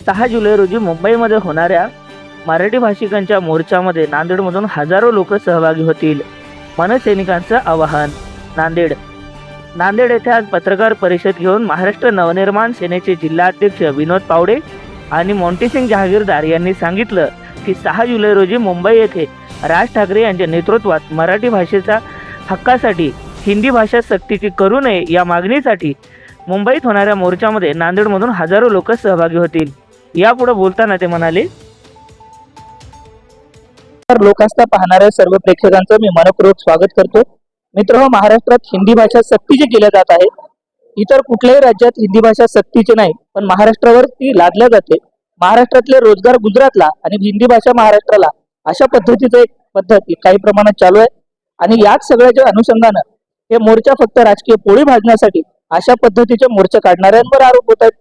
सहा जुलै रोजी मुंबईमध्ये होणाऱ्या मराठी भाषिकांच्या मोर्चामध्ये नांदेडमधून हजारो लोक सहभागी होतील मनसैनिकांचं आवाहन. नांदेड. नांदेड येथे आज पत्रकार परिषद घेऊन महाराष्ट्र नवनिर्माण सेनेचे जिल्हाध्यक्ष विनोद पावडे आणि मोंटीसिंग जहागीरदार यांनी सांगितलं की सहा जुलै रोजी मुंबई येथे राज ठाकरे यांच्या नेतृत्वात मराठी भाषेचा हक्कासाठी हिंदी भाषा सक्तीची करू नये या मागणीसाठी मुंबईत होणाऱ्या मोर्चामध्ये नांदेडमधून हजारो लोक सहभागी होतील. यापुढे बोलताना ते म्हणाले तर लोकांस्था पाहणाऱ्या सर्व प्रेक्षकांचं मी मनपूर्वक स्वागत करतो. मित्र हो, महाराष्ट्रात हिंदी भाषा सक्तीची केल्या जात आहे. इतर कुठल्याही राज्यात हिंदी भाषा सक्तीची नाही पण महाराष्ट्रावर ती लादल्या जाते. महाराष्ट्रातले रोजगार गुजरातला आणि हिंदी भाषा महाराष्ट्राला अशा पद्धतीचं एक पद्धत काही प्रमाणात चालू आहे. आणि याच सगळ्याच्या अनुषंगानं हे मोर्चा फक्त राजकीय पोळी भाजण्यासाठी अशा पद्धतीचे मोर्चा काढणाऱ्यांवर आरोप होत आहेत.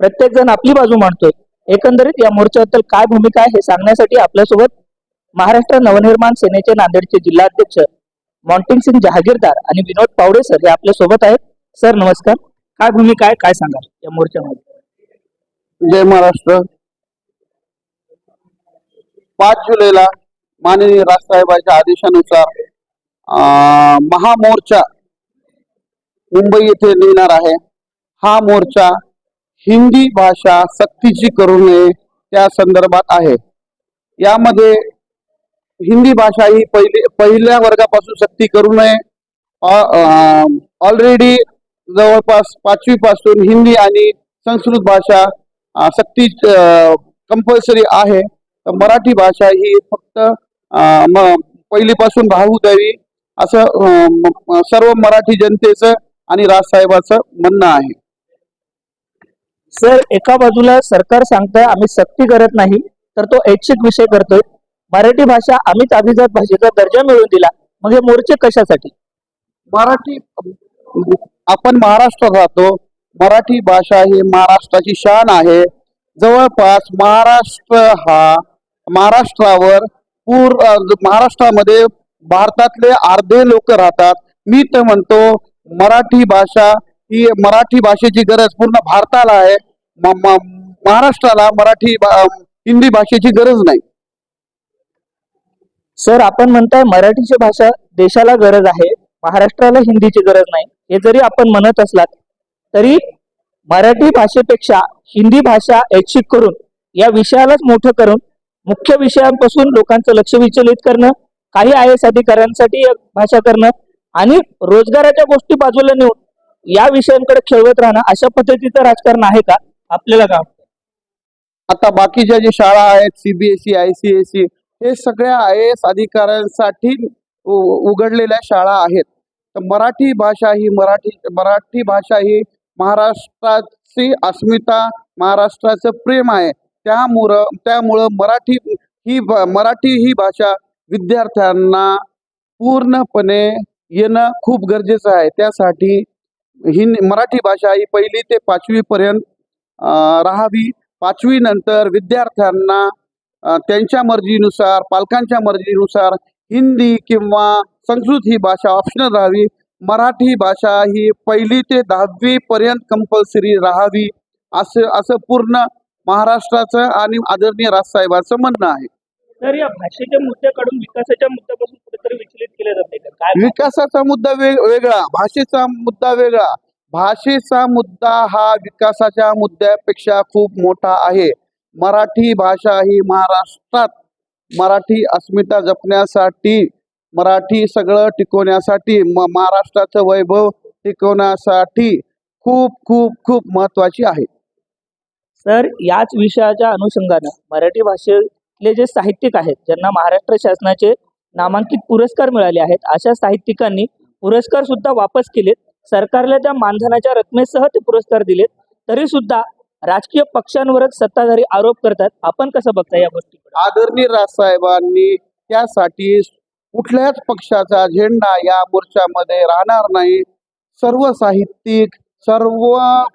प्रत्येक जण आपली बाजू मांडतोय. एकंदरीत या मोर्चाबद्दल काय भूमिका आहे हे सांगण्यासाठी आपल्यासोबत महाराष्ट्र नवनिर्माण सेनेचे नांदेडचे जिल्हाध्यक्ष मॉन्टिंग सिंग जहागीरदार आणि विनोद पावडे सर हे आपल्यासोबत आहेत. सर नमस्कार. काय भूमिका आहे काय सांगाल या मोर्चामध्ये? जय महाराष्ट्र. पाच जुलैला माननीय राजसाहेबांच्या आदेशानुसार महामोर्चा मुंबई येथे निघणार आहे. हा मोर्चा हिंदी भाषा सक्तीची करू नये त्या संदर्भात आहे. यामध्ये हिंदी भाषा ही पहिली पहिल्या वर्गापासून सक्ती करू नये. ऑलरेडी जवळपास पाचवी पासून हिंदी आणि संस्कृत भाषा सक्ती कंपल्सरी आहे. तर मराठी भाषा ही फक्त पहिलीपासून राहू द्यावी असं सर्व मराठी जनतेचं आणि राजसाहेबाचं म्हणणं आहे. सर एका बाजूला सरकार सांगताय आम्ही सक्ती करत नाही तर तो ऐच्छिक विषय करतोय. मराठी भाषा आम्हीच अभिजात भाषेचा दर्जा मिळवून दिला. मग हे मोर्चे कशासाठी? मराठी आपण महाराष्ट्रात राहतो. मराठी भाषा ही महाराष्ट्राची शान आहे. जवळपास महाराष्ट्र हा महाराष्ट्रावर पूर महाराष्ट्रामध्ये भारतातले अर्धे लोक राहतात. मी तर म्हणतो मराठी भाषा ही मराठी भाषेची गरज पूर्ण भारताला आहे. महाराष्ट्राला मराठी हिंदी भाषेची गरज नाही. सर आपण म्हणताय मराठीची भाषा देशाला गरज आहे महाराष्ट्राला हिंदीची गरज नाही. हे जरी आपण म्हणत असलात तरी मराठी भाषेपेक्षा हिंदी भाषा ऐच्छिक करून या विषयालाच मोठं करून मुख्य विषयांपासून लोकांचं लक्ष विचलित करणं काही आय एस अधिकाऱ्यांसाठी भाषा करणं आणि रोजगाराच्या गोष्टी बाजूला नेऊन या विषयांकडे खेळवत राहणं अशा पद्धतीचं राजकारण आहे का? आपल्याला का आता बाकीच्या जे शाळा आहेत सीबीएसई आय सी एस हे सगळ्या आय एस अधिकाऱ्यांसाठी उ- उघडलेल्या शाळा आहेत. तर मराठी भाषा ही मराठी मराठी भाषा ही महाराष्ट्राची अस्मिता महाराष्ट्राचं प्रेम आहे. त्यामुळं त्यामुळं मराठी ही मराठी ही भाषा विद्यार्थ्यांना पूर्णपणे येणं खूप गरजेचं आहे. त्यासाठी ही मराठी भाषा ही पहिली ते पाचवी पर्यंत राहावी. पाचवी नंतर विद्यार्थ्यांना त्यांच्या मर्जीनुसार पालकांच्या मर्जीनुसार हिंदी किंवा संस्कृत ही भाषा ऑप्शनल राहावी. मराठी भाषा ही पहिली ते दहावी पर्यंत कंपल्सरी राहावी असं असं पूर्ण महाराष्ट्राचं आणि आदरणीय राजसाहेबांचं म्हणणं आहे. तर या भाषेच्या मुद्द्याकडून विकासाच्या मुद्द्यापासून कुठेतरी विचलित केले जाते का? काय विकासाचा मुद्दा वेग वेगळा भाषेचा मुद्दा वेगळा. भाषेचा मुद्दा हा विकासाच्या मुद्द्यापेक्षा खूप मोठा आहे. मराठी भाषा ही महाराष्ट्रात मराठी अस्मिता जपण्यासाठी मराठी सगळं टिकवण्यासाठी म महाराष्ट्राचं वैभव टिकवण्यासाठी खूप खूप खूप महत्वाची आहे. सर याच विषयाच्या अनुषंगानं मराठी आपले जे साहित्यिक आहेत ज्यांना महाराष्ट्र शासनाचे नामांकित पुरस्कार मिळाले आहेत अशा साहित्यिकांनी पुरस्कार सुद्धा वापस केलेत. सरकारला त्या मानधनाच्या रकमेसह ते पुरस्कार दिलेत. तरी सुद्धा राजकीय पक्षांवरच सत्ताधारी आरोप करतात. आपण कसं बघता या गोष्टी आदरणीय राजसाहेबांनी त्यासाठी कुठल्याच पक्षाचा झेंडा या मोर्चामध्ये राहणार नाही. सर्व साहित्यिक सर्व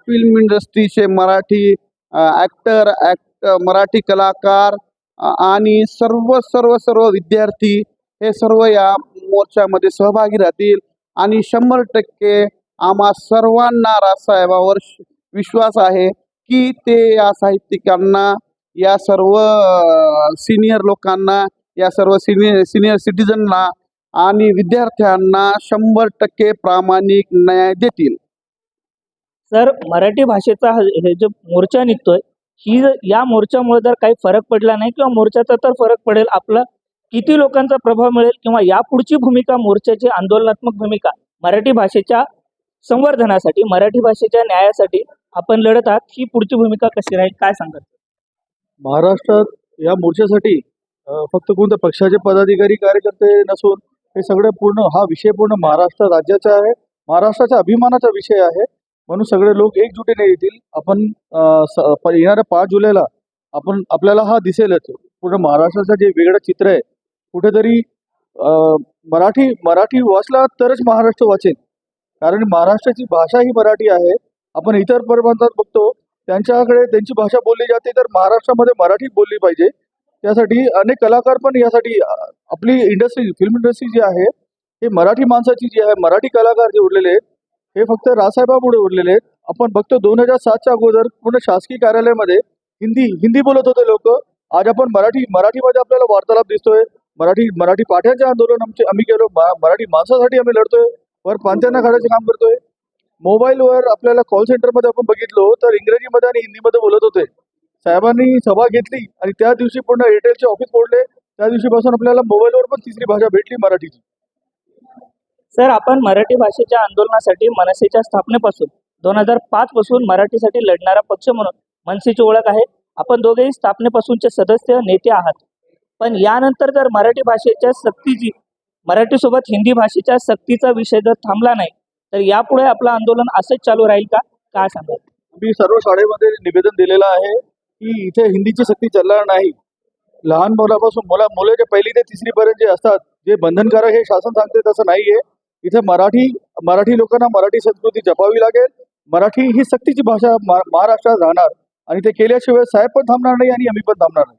फिल्म इंडस्ट्रीचे मराठी ॲक्टर ॲक्ट मराठी कलाकार आणि सर्व सर्व सर्व विद्यार्थी हे सर्व या मोर्चामध्ये सहभागी राहतील. आणि शंभर टक्के आम्हा सर्वांना राजसाहेबावर विश्वास आहे की ते या साहित्यिकांना या सर्व सिनियर लोकांना या सर्व सिनियर सिनियर सिटीजनला आणि विद्यार्थ्यांना शंभर टक्के प्रामाणिक न्याय देतील. सर मराठी भाषेचा हे जो मोर्चा निघतोय ही या मोर्चामुळे जर काही फरक पडला नाही किंवा मोर्चाचा तर फरक पडेल आपला किती लोकांचा प्रभाव मिळेल किंवा यापुढची भूमिका मोर्चाची आंदोलनात्मक भूमिका मराठी भाषेच्या संवर्धनासाठी मराठी भाषेच्या न्यायासाठी आपण लढत आहात ही पुढची भूमिका कशी राहील काय सांगत महाराष्ट्रात या मोर्चासाठी फक्त कोणत्या पक्षाचे पदाधिकारी कार्यकर्ते नसून हे सगळं पूर्ण हा विषय पूर्ण महाराष्ट्र राज्याचा आहे. महाराष्ट्राच्या अभिमानाचा विषय आहे. म्हणून सगळे लोक एकजुटीने येतील. आपण स- प- येणाऱ्या पाच जुलैला आपण आपल्याला हा दिसेलच पूर्ण महाराष्ट्राचं जे वेगळं चित्र आहे कुठेतरी मराठी मराठी वाचला तरच महाराष्ट्र वाचेल. कारण महाराष्ट्राची भाषा ही मराठी आहे. आपण इतर परप्रांतात बघतो त्यांच्याकडे त्यांची भाषा बोलली जाते तर महाराष्ट्रामध्ये मराठी बोलली पाहिजे. त्यासाठी अनेक कलाकार पण यासाठी आपली इंडस्ट्री फिल्म इंडस्ट्री जी आहे हे मराठी माणसाची जी आहे मराठी कलाकार जे उरलेले आहेत हे फक्त रासाहेबापुढे उरलेले आहेत. आपण बघतो दोन हजार सातच्या अगोदर पूर्ण शासकीय कार्यालयामध्ये हिंदी हिंदी बोलत होते लोक. आज आपण मराठी मराठीमध्ये आपल्याला वार्तालाप दिसतोय. मराठी मराठी पाठ्याचे आंदोलन आमचे आम्ही केलो. मराठी माणसासाठी आम्ही लढतोय. वर पांत्यांना काढायचं काम करतोय. मोबाईलवर आपल्याला कॉल सेंटरमध्ये आपण बघितलो तर इंग्रजीमध्ये आणि हिंदीमध्ये बोलत होते. साहेबांनी सभा घेतली आणि त्या दिवशी पूर्ण एअरटेलचे ऑफिस फोडले. त्या दिवशीपासून आपल्याला मोबाईलवर पण तिसरी भाषा भेटली मराठीची. सर आपण मराठी भाषेच्या आंदोलनासाठी मनसेच्या स्थापनेपासून दोन हजार पाच पासून मराठीसाठी लढणारा पक्ष म्हणून मनसेची ओळख आहे. आपण दोघेही स्थापनेपासूनचे सदस्य नेते आहात. पण यानंतर जर मराठी भाषेच्या सक्तीची मराठीसोबत हिंदी भाषेच्या सक्तीचा विषय जर थांबला नाही तर यापुढे आपलं आंदोलन असंच चालू राहील का? काय सांगाल मी सर्व शाळेमध्ये निवेदन दिलेलं आहे की इथे हिंदीची सक्ती चालणार नाही. लहान मुलापासून मुला मुलं जे पहिली ते तिसरी पर्यंत जे असतात जे बंधनकारक हे शासन सांगते तसं नाहीये. इथे मराठी मराठी लोकांना मराठी संस्कृती जपावी लागेल. मराठी ही सक्तीची भाषा महाराष्ट्रात राहणार. आणि ते केल्याशिवाय साहेब पण थांबणार नाही आणि आम्ही पण थांबणार नाही.